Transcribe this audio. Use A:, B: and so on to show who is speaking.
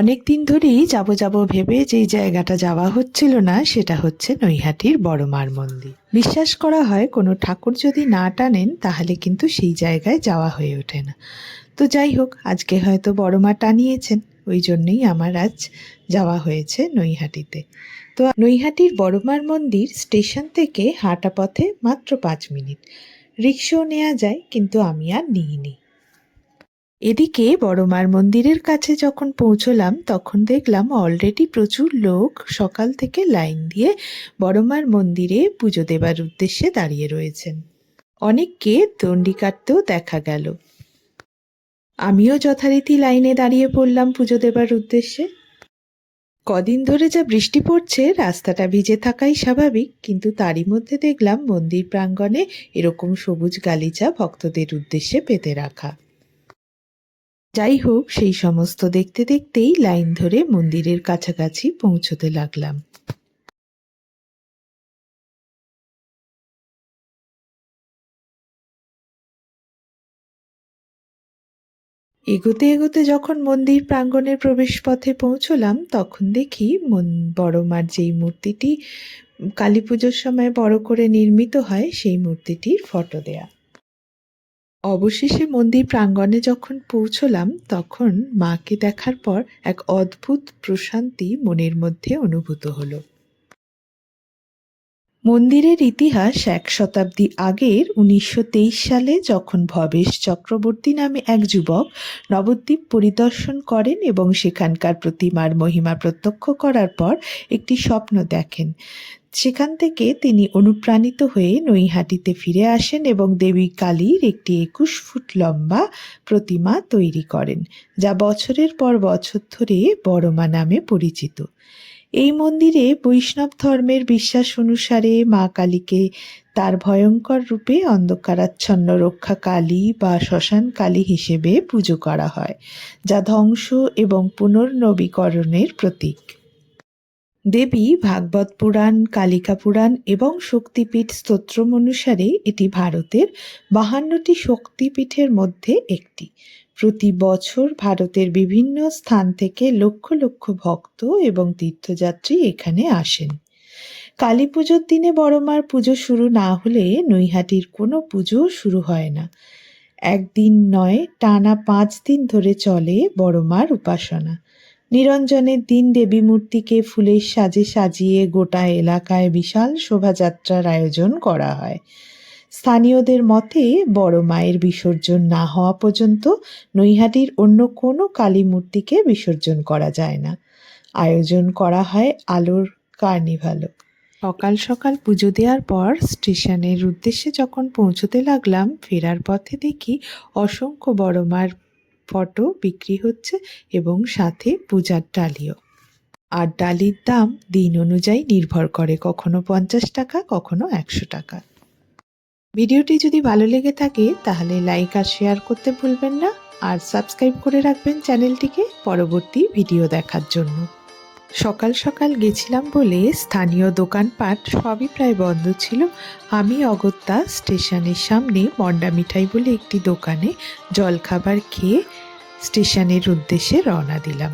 A: অনেক দিন ধরেই যাব যাব ভেবে যেই জায়গাটা যাওয়া হচ্ছিল না, সেটা হচ্ছে নৈহাটির বড়মার মন্দির। বিশ্বাস করা হয় কোনো ঠাকুর যদি না টানেন, তাহলে কিন্তু সেই জায়গায় যাওয়া হয়ে ওঠে না। তো যাই হোক, আজকে হয়তো বড়মা টানিয়েছেন, ওই জন্যই আমার আজ যাওয়া হয়েছে নৈহাটিতে। তো নৈহাটির বড়মার মন্দির স্টেশন থেকে হাঁটা পথে মাত্র পাঁচ মিনিট। রিক্সাও নেওয়া যায়, কিন্তু আমি আর নিইনি। এদিকে বড়মার মন্দিরের কাছে যখন পৌঁছলাম, তখন দেখলাম অলরেডি প্রচুর লোক সকাল থেকে লাইন দিয়ে বড়মার মন্দিরে পুজো দেবার উদ্দেশ্যে দাঁড়িয়ে রয়েছেন। অনেককে দণ্ডি কাটতেও দেখা গেল। আমিও যথারীতি লাইনে দাঁড়িয়ে পড়লাম পুজো দেবার উদ্দেশ্যে। কদিন ধরে যা বৃষ্টি পড়ছে, রাস্তাটা ভিজে থাকাই স্বাভাবিক, কিন্তু তারই মধ্যে দেখলাম মন্দির প্রাঙ্গণে এরকম সবুজ গালিচা ভক্তদের উদ্দেশ্যে পেতে রাখা। যাই হোক সেই সমস্ত দেখতে দেখতেই লাইন ধরে মন্দিরের কাছাকাছি পৌঁছতে লাগলাম। এগোতে এগোতে যখন মন্দির প্রাঙ্গণের প্রবেশপথে পৌঁছলাম, তখন দেখি মন- বড় মার যেই মূর্তিটি কালী পুজোর সময় বড় করে নির্মিত হয়, সেই মূর্তিটির ফটো দেয়া। অবশেষে মন্দির প্রাঙ্গণে যখন পৌঁছলাম, তখন মাকে দেখার পর এক অদ্ভুত প্রশান্তি মনের মধ্যে অনুভূত হলো। মন্দিরের ইতিহাস এক শতাব্দী আগের উনিশশো তেইশ সালে যখন ভবেশ চক্রবর্তী নামে এক যুবক নবদ্বীপ পরিদর্শন করেন এবং সেখানকার প্রতিমার মহিমা প্রত্যক্ষ করার পর একটি স্বপ্ন দেখেন। সেখান থেকে তিনি অনুপ্রাণিত হয়ে নৈহাটিতে ফিরে আসেন এবং দেবী কালীর একটি একুশ ফুট লম্বা প্রতিমা তৈরি করেন, যা বছরের পর বছর ধরে বড়মা নামে পরিচিত। এই মন্দিরে বৈষ্ণব ধর্মের বিশ্বাস অনুসারে মা কালীকে তার ভয়ঙ্কর রূপে অন্ধকারাচ্ছন্ন রক্ষা কালী বা শ্মশান কালী হিসেবে পুজো করা হয়, যা ধ্বংস এবং পুনর্নবীকরণের প্রতীক। দেবী ভাগবত পুরাণ, কালিকা পুরাণ এবং শক্তিপীঠ স্তোত্রম অনুসারে এটি ভারতের বাহান্নটি শক্তিপীঠের মধ্যে একটি। প্রতি বছর ভারতের বিভিন্ন স্থান থেকে লক্ষ লক্ষ ভক্ত এবং তীর্থযাত্রী এখানে আসেন। কালী পুজোর দিনে বড়মার পুজো শুরু না হলে নৈহাটির কোনো পুজো শুরু হয় না। একদিন নয়, টানা পাঁচ দিন ধরে চলে বড়মার উপাসনা। নিরঞ্জনের দিন দেবী মূর্তিকে ফুলের সাজে সাজিয়ে গোটা এলাকায় বিশাল শোভাযাত্রার আয়োজন করা হয়। স্থানীয়দের মতে বড় মায়ের বিসর্জন না হওয়া পর্যন্ত নৈহাটির অন্য কোনো কালী মূর্তিকে বিসর্জন করা যায় না। আয়োজন করা হয় আলোর কার্নিভালও সকাল সকাল পুজো দেওয়ার পর স্টেশনের উদ্দেশ্যে যখন পৌঁছতে লাগলাম, ফেরার পথে দেখি অসংখ্য বড় মার ফটো বিক্রি হচ্ছে এবং সাথে পূজার ডালিও। আর ডালির দাম দিন অনুযায়ী নির্ভর করে কখনো পঞ্চাশ টাকা, কখনো একশো টাকা। ভিডিওটি যদি ভালো লেগে থাকে, তাহলে লাইক আর শেয়ার করতে ভুলবেন না। আর সাবস্ক্রাইব করে রাখবেন চ্যানেলটিকে পরবর্তী ভিডিও দেখার জন্য। সকাল সকাল গেছিলাম বলে স্থানীয় দোকানপাট সবই প্রায় বন্ধ ছিল। আমি অগত্যা স্টেশনের সামনে মন্ডা মিঠাই বলে একটি দোকানে জলখাবার খেয়ে স্টেশনের উদ্দেশ্যে রওনা দিলাম।